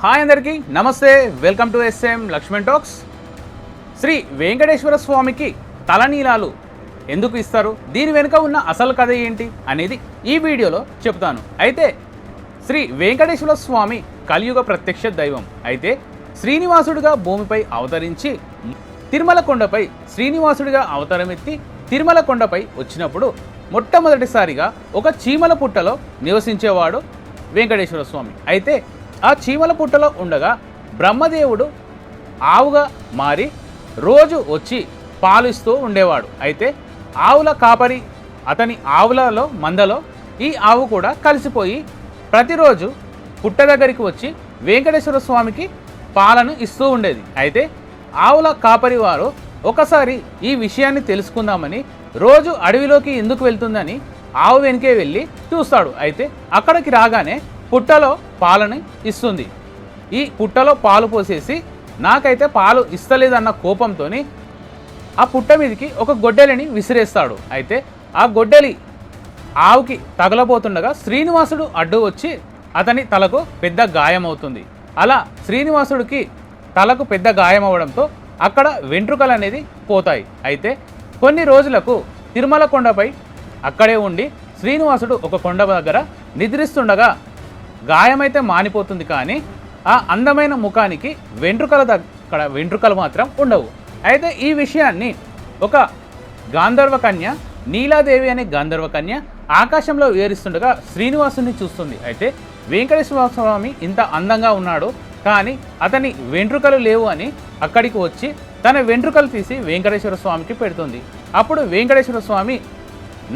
Hi అందరికీ నమస్తే welcome to SM Lakshman talks. Shri Venkateshwara స్వామికి తలనీలాలు ఎందుకు ఇస్తారు? దీని వెనుక ఉన్న అసలు కథ ఏంటి అనేది ఈ వీడియోలో చెప్తాను. అయితే శ్రీ వెంకటేశ్వర స్వామి కలియుగ ప్రత్యక్ష దైవం. అయితే శ్రీనివాసుడిగా భూమిపై అవతరించి తిరుమల కొండపై శ్రీనివాసుడిగా అవతారమెత్తి తిరుమల కొండపై వచ్చినప్పుడు మొట్టమొదటిసారిగా ఒక చీమల పుట్టలో నివసించేవాడు వెంకటేశ్వర స్వామి. అయితే ఆ చీమల పుట్టలో ఉండగా బ్రహ్మదేవుడు ఆవుగా మారి రోజు వచ్చి పాలు ఇస్తూ ఉండేవాడు. అయితే ఆవుల కాపరి అతని ఆవులలో మందలో ఈ ఆవు కూడా కలిసిపోయి ప్రతిరోజు పుట్ట దగ్గరికి వచ్చి వెంకటేశ్వర స్వామికి పాలను ఇస్తూ ఉండేది. అయితే ఆవుల కాపరి వారు ఒకసారి ఈ విషయాన్ని తెలుసుకుందామని రోజు అడవిలోకి ఎందుకు వెళ్తుందని ఆవు వెనుకే వెళ్ళి చూస్తాడు. అయితే అక్కడికి రాగానే పుట్టలో పాలను ఇస్తుంది. ఈ పుట్టలో పాలు పోసేసి నాకైతే పాలు ఇస్తలేదన్న కోపంతో ఆ పుట్ట మీదకి ఒక గొడ్డలిని విసిరేస్తాడు. అయితే ఆ గొడ్డలి ఆవుకి తగలబోతుండగా శ్రీనివాసుడు అడ్డు వచ్చి అతని తలకు పెద్ద గాయమవుతుంది. అలా శ్రీనివాసుడికి తలకు పెద్ద గాయం అవడంతో అక్కడ వెంట్రుకలు అనేది పోతాయి. అయితే కొన్ని రోజులకు తిరుమల కొండపై అక్కడే ఉండి శ్రీనివాసుడు ఒక కొండ దగ్గర నిద్రిస్తుండగా గాయమైతే మానిపోతుంది కానీ ఆ అందమైన ముఖానికి వెంట్రుకల దగ్గర వెంట్రుకలు మాత్రం ఉండవు. అయితే ఈ విషయాన్ని ఒక గాంధర్వ కన్య నీలాదేవి అనే గాంధర్వ కన్య ఆకాశంలో వివరిస్తుండగా శ్రీనివాసుని చూస్తుంది. అయితే వెంకటేశ్వర స్వామి ఇంత అందంగా ఉన్నాడు కానీ అతని వెంట్రుకలు లేవు అని అక్కడికి వచ్చి తన వెంట్రుకలు తీసి వెంకటేశ్వర స్వామికి పెడుతుంది. అప్పుడు వెంకటేశ్వర స్వామి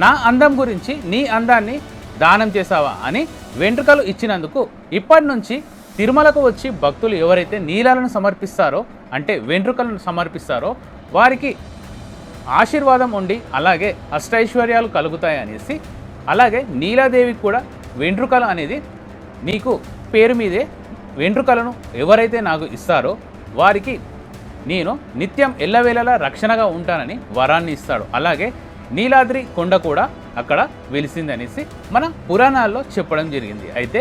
నా అందం గురించి నీ అందాన్ని దానం చేశావా అని వెంట్రుకలు ఇచ్చినందుకు ఇప్పటి నుంచి తిరుమలకు వచ్చి భక్తులు ఎవరైతే నీలాలను సమర్పిస్తారో అంటే వెంట్రుకలను సమర్పిస్తారో వారికి ఆశీర్వాదం ఉండి అలాగే అష్టైశ్వర్యాలు కలుగుతాయి అనేసి అలాగే నీలాదేవికి కూడా వెంట్రుకలు అనేది నీకు పేరు మీదే వెంట్రుకలను ఎవరైతే నాకు ఇస్తారో వారికి నేను నిత్యం ఎల్లవేళలా రక్షణగా ఉంటానని వరాన్ని ఇస్తాడు. అలాగే నీలాద్రి కొండ కూడా అక్కడ వెలిసిందనేసి మన పురాణాల్లో చెప్పడం జరిగింది. అయితే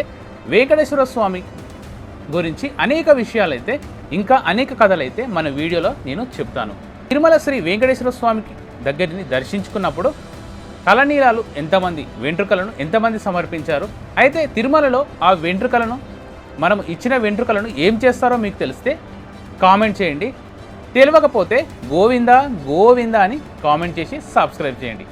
వెంకటేశ్వర స్వామి గురించి అనేక విషయాలైతే ఇంకా అనేక కథలైతే మన వీడియోలో నేను చెప్తాను. తిరుమల శ్రీ వెంకటేశ్వర స్వామికి దగ్గరిని దర్శించుకున్నప్పుడు తలనీలాలు ఎంతమంది వెంట్రుకలను ఎంతమంది సమర్పించారు? అయితే తిరుమలలో ఆ వెంట్రుకలను మనం ఇచ్చిన వెంట్రుకలను ఏం చేస్తారో మీకు తెలిస్తే కామెంట్ చేయండి. తెలియకపోతే గోవిందా గోవిందా అని కామెంట్ చేసి సబ్స్క్రైబ్ చేయండి.